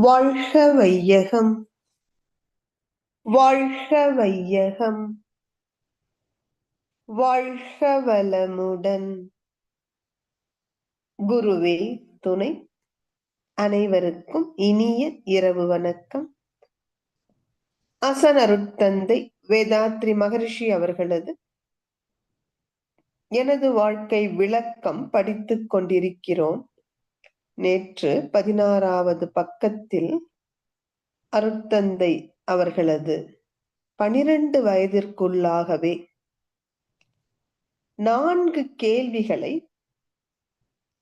வாழ்க வையகம் வாழ்க வையகம் வாழ்க வளமுடன் குருவே துணை. அனைவருக்கும் இனிய இரவு வணக்கம். அசன் வேதாத்ரி மகரிஷி அவர்களது எனது வாழ்க்கை விளக்கம் படித்துக் கொண்டிருக்கிறோம். நேற்று பதினாறாவது பக்கத்தில் அருட்தந்தை அவர்களது பனிரெண்டு வயதிற்குள்ளாகவே நான்கு கேள்விகளை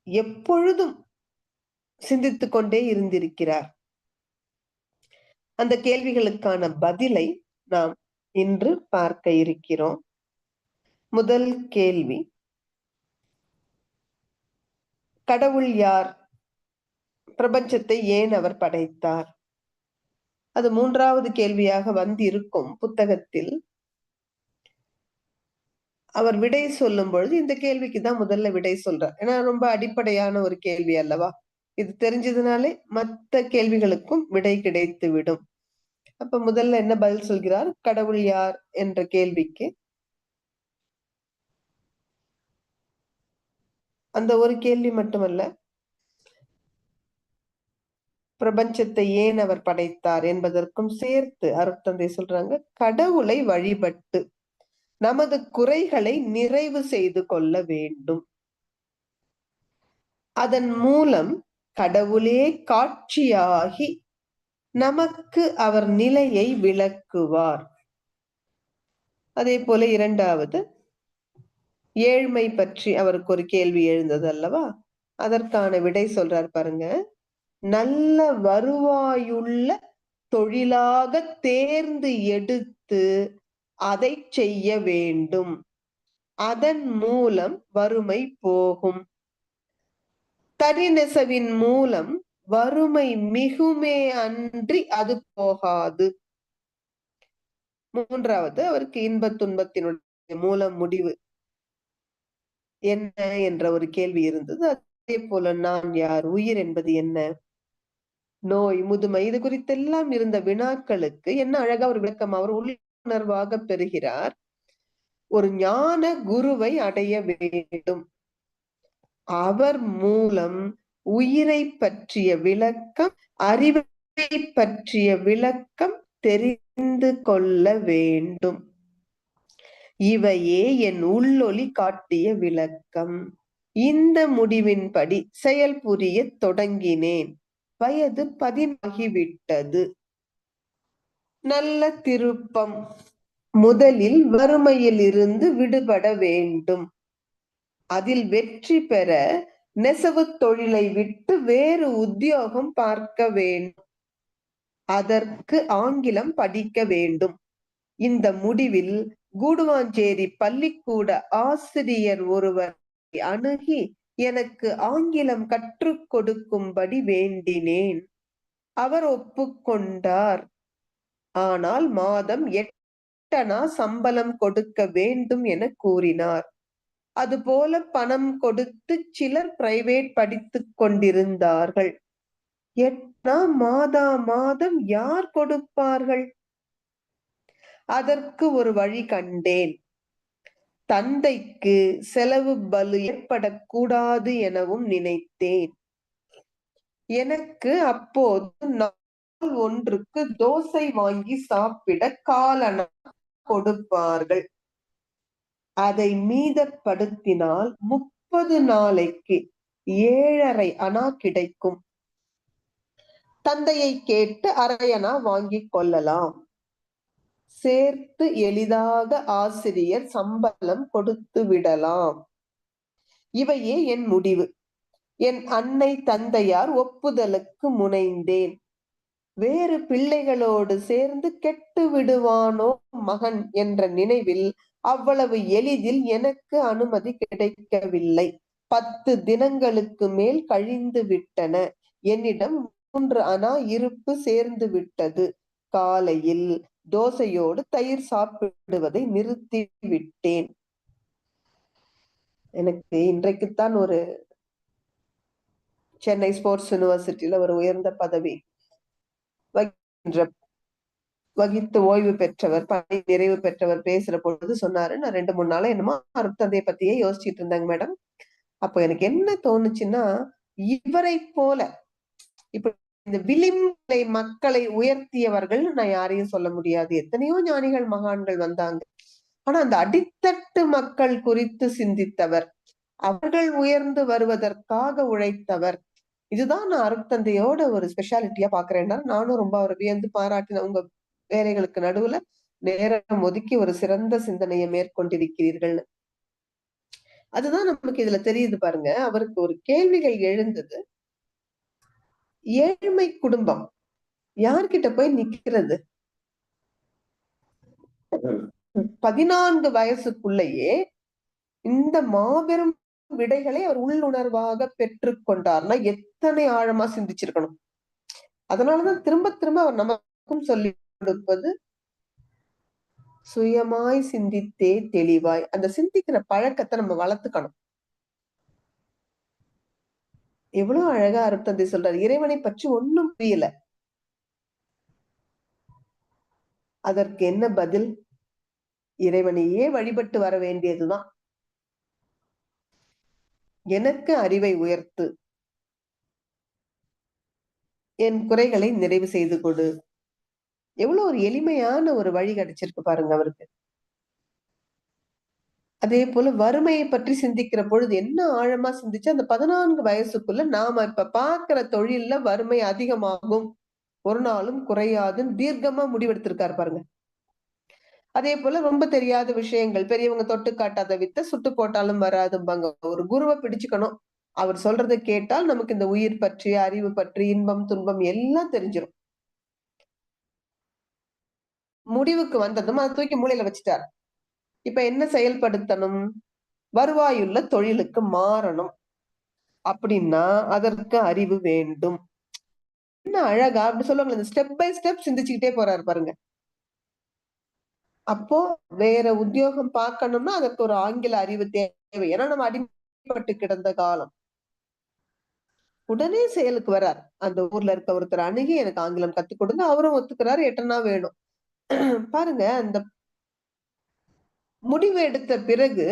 எப்பொழுதும் சிந்தித்துக் கொண்டே இருந்திருக்கிறார். அந்த கேள்விகளுக்கான பதிலை நாம் இன்று பார்க்க இருக்கிறோம். முதல் கேள்வி கடவுள் யார்? பிரபஞ்சத்தை ஏன் அவர் படைத்தார்? அது மூன்றாவது கேள்வியாக வந்திருக்கும் புத்தகத்தில். அவர் விடை சொல்லும் பொழுது இந்த கேள்விக்கு தான் முதல்ல விடை சொல்றார். ஏன்னா ரொம்ப அடிப்படையான ஒரு கேள்வி அல்லவா? இது தெரிஞ்சதுனாலே மற்ற கேள்விகளுக்கும் விடை கிடைத்து விடும் அப்ப முதல்ல என்ன பதில் சொல்கிறார்? கடவுள் யார் என்ற கேள்விக்கு. அந்த ஒரு கேள்வி மட்டுமல்ல பிரபஞ்சத்தை ஏன் அவர் படைத்தார் என்பதற்கும் சேர்த்து அருட்தந்தை சொல்றாங்க கடவுளை வழிபட்டு நமது குறைகளை நிறைவு செய்து கொள்ள வேண்டும். அதன் மூலம் கடவுளே காட்சியாகி நமக்கு அவர் நிலையை விளக்குவார். அதே போல இரண்டாவது ஏழ்மை பற்றி அவருக்கு ஒரு கேள்வி எழுந்தது அல்லவா? அதற்கான விடை சொல்றார் பாருங்க. நல்ல வருவாயுள்ள தொழிலாக தேர்ந்து எடுத்து அதை செய்ய வேண்டும். அதன் மூலம் வறுமை போகும். தனிநெசவின் மூலம் வறுமை மிகுமே அன்றி அது போகாது. மூன்றாவது அவருக்கு இன்ப துன்பத்தினுடைய மூலம் முடிவு என்ன என்ற ஒரு கேள்வி இருந்தது. அதே போல நான் யார்? உயிர் என்பது என்ன? நோய் முதுமை இது குறித்தெல்லாம் இருந்த வினாக்களுக்கு என்ன அழகா ஒரு விளக்கம் அவர் உள்ளுணர்வாக பெறுகிறார். ஒரு ஞான குருவை அடைய வேண்டும். அவர் மூலம் உயிரை பற்றிய விளக்கம் அறிவை பற்றிய விளக்கம் தெரிந்து கொள்ள வேண்டும். இவையே என் உள்ளொளி காட்டிய விளக்கம். இந்த முடிவின்படி செயல் புரிய தொடங்கினேன். வயது பதிவாகிவிட்டது. நல்ல திருப்பம். முதலில் வறுமையில் இருந்து விடுபட வேண்டும். அதில் வெற்றி பெற நெசவு தொழிலை விட்டு வேறு உத்தியோகம் பார்க்க வேண்டும். அதற்கு ஆங்கிலம் படிக்க வேண்டும். இந்த முடிவில் கூடுவாஞ்சேரி பள்ளிக்கூட ஆசிரியர் ஒருவர் அணுகி எனக்கு ஆங்கிலம் கற்றுக் கொடுக்கும்படி வேண்டினேன். அவர் ஒப்புக்கொண்டார் ஆனால் மாதம் எட்டனா சம்பளம் கொடுக்க வேண்டும் என கூறினார். அதுபோல பணம் கொடுத்து சிலர் பிரைவேட் படித்துக் கொண்டிருந்தார்கள். எட்டனா மாதா மாதம் யார் கொடுப்பார்கள்? அதற்கு ஒரு வழி கண்டேன். தந்தைக்கு செலவு பலு ஏற்படக்கூடாது எனவும் நினைத்தேன். எனக்கு அப்போது நாள் ஒன்றுக்கு தோசை வாங்கி சாப்பிட காலனா கொடுப்பார்கள். அதை மீதப்படுத்தினால் முப்பது நாளைக்கு ஏழரை அணா கிடைக்கும். தந்தையை கேட்டு அரையனா வாங்கிக் கொள்ளலாம். சேர்த்து எளிதாக ஆசிரியர் சம்பளம் கொடுத்து விடலாம். இவையே என் முடிவு. என் அன்னை தந்தையார் ஒப்புதலுக்கு முனைந்தேன். வேறு பிள்ளைகளோடு சேர்ந்து கெட்டு விடுவானோ மகன் என்ற நினைவில் அவ்வளவு எளிதில் எனக்கு அனுமதி கிடைக்கவில்லை. பத்து தினங்களுக்கு மேல் கழிந்து விட்டன. என்னிடம் மூன்று அணா இருப்பு சேர்ந்து விட்டது. காலையில் தோசையோடு தயிர் சாப்பிடுவதை நிறுத்தி விட்டேன் எனக்கு இன்றைக்குத்தான் ஒரு சென்னை ஸ்போர்ட்ஸ் யூனிவர்சிட்டியில ஒரு உயர்ந்த பதவி வகித்து ஓய்வு பெற்றவர் பணி நிறைவு பெற்றவர் பேசுற பொழுது சொன்னாரு நான் ரெண்டு மூணு நாளா என்னமோ அருத்தந்தைய பத்தியே யோசிச்சுட்டு இருந்தாங்க மேடம். அப்ப எனக்கு என்ன தோணுச்சுன்னா இவரை போல இப்ப இந்த விளிம்பலை மக்களை உயர்த்தியவர்கள் நான் யாரையும் சொல்ல முடியாது. எத்தனையோ ஞானிகள் மகான்கள் வந்தாங்க. ஆனா அந்த அடித்தட்டு மக்கள் குறித்து சிந்தித்தவர் அவர்கள் உயர்ந்து வருவதற்காக உழைத்தவர். இதுதான் நான் அருட்தந்தையோட ஒரு ஸ்பெஷாலிட்டியா பாக்குறேன்னா நானும் ரொம்ப அவர் வியந்து பாராட்டின உங்க வேலைகளுக்கு நடுவுல நேரம் ஒதுக்கி ஒரு சிறந்த சிந்தனையை மேற்கொண்டிருக்கிறீர்கள் அதுதான் நமக்கு இதுல தெரியுது பாருங்க. அவருக்கு ஒரு கேள்விகள் எழுந்தது. ஏழ்மை குடும்பம். யார்கிட்ட போய் நிக்கிறது? பதினான்கு வயசுக்குள்ளேயே இந்த மாபெரும் விடைகளை அவர் உள்ளுணர்வாக பெற்று கொண்டார்னா எத்தனை ஆழமா சிந்திச்சிருக்கணும். அதனாலதான் திரும்ப திரும்ப அவர் நமக்கும் சொல்லி கொடுப்பது சுயமாய் சிந்தித்தே தெளிவாய். அந்த சிந்திக்கிற பழக்கத்தை நம்ம வளர்த்துக்கணும். எவ்வளவு அழகா அருட்தந்தை சொல்றாரு. இறைவனை பற்றி ஒன்னும் புரியல. அதற்கு என்ன பதில்? இறைவனையே வழிபட்டு வர வேண்டியதுதான். எனக்கு அறிவை உயர்த்து. என் குறைகளை நிறைவு செய்து கொடு. எவ்வளவு ஒரு எளிமையான ஒரு வழி கிடைச்சிருக்கு பாருங்க அவருக்கு. அதே போல வறுமையை பற்றி சிந்திக்கிற பொழுது என்ன ஆழமா சிந்திச்சு அந்த பதினான்கு வயசுக்குள்ள நாம இப்ப பாக்குற தொழில்ல வறுமை அதிகமாகும். ஒரு நாளும் குறையாதுன்னு தீர்க்கமா முடிவெடுத்திருக்காரு பாருங்க. அதே போல ரொம்ப தெரியாத விஷயங்கள் பெரியவங்க தொட்டு காட்டாத வித்த சுட்டு போட்டாலும் வராதும்பாங்க. ஒரு குருவை பிடிச்சுக்கணும். அவர் சொல்றதை கேட்டால் நமக்கு இந்த உயிர் பற்றி அறிவு பற்றி இன்பம் துன்பம் எல்லாம் தெரிஞ்சிடும் முடிவுக்கு வந்ததும் அதை தூக்கி மூலையில வச்சுட்டார். இப்ப என்ன செயல்படுத்தணும்? வருவாயுள்ள தொழிலுக்கு மாறணும். அப்படின்னா அதற்கு அறிவு வேண்டும். என்ன அழகா அப்படி சொல்லுவாங்க இந்த ஸ்டெப் பை ஸ்டெப் சிந்திச்சுக்கிட்டே போறாரு பாருங்க. அப்போ வேற உத்தியோகம் பார்க்கணும்னா அதற்கு ஒரு ஆங்கில அறிவு தேவை. ஏன்னா நம்ம அடிமைப்பட்டு கிடந்த காலம். உடனே செயலுக்கு வரார். அந்த ஊர்ல இருக்க ஒருத்தர் அணுகி எனக்கு ஆங்கிலம் கத்து கொடுங்க அவரும் ஒத்துக்கிறாரு எட்டனா வேணும். பாருங்க அந்த முடிவு எடுத்த பிறகு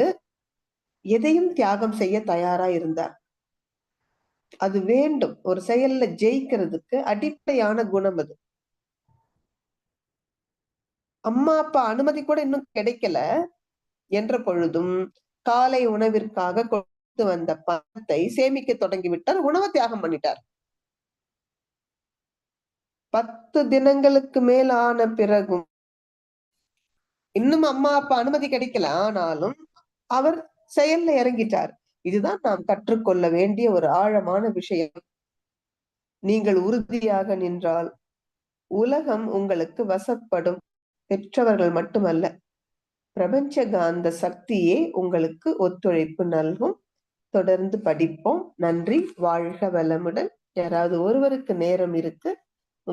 எதையும் தியாகம் செய்ய தயாரா இருந்தார். அது வேண்டும். ஒரு செயல்ல ஜெயிக்கிறதுக்கு அடிப்படையான குணம் அது. அம்மா அப்பா அனுமதி கூட இன்னும் கிடைக்கல. என்ற பொழுதும் காலை உணவிற்காக கொடுத்து வந்த பணத்தை சேமிக்க தொடங்கி விட்டார். உணவை தியாகம் பண்ணிட்டார். பத்து தினங்களுக்கு மேல் ஆன பிறகும் இன்னும் அம்மா அப்பா அனுமதி கிடைக்கல. ஆனாலும் அவர் செயல்ல இறங்கிட்டார். இதுதான் நாம் கற்றுக்கொள்ள வேண்டிய ஒரு ஆழமான விஷயம். நீங்கள் உறுதியாக நின்றால் உலகம் உங்களுக்கு வசப்படும். பெற்றவர்கள் மட்டுமல்ல பிரபஞ்ச காந்த சக்தியே உங்களுக்கு ஒத்துழைப்பு நல்கும். தொடர்ந்து படிப்போம். நன்றி. வாழ்க வளமுடன். யாராவது ஒருவருக்கு நேரம் இருக்கு.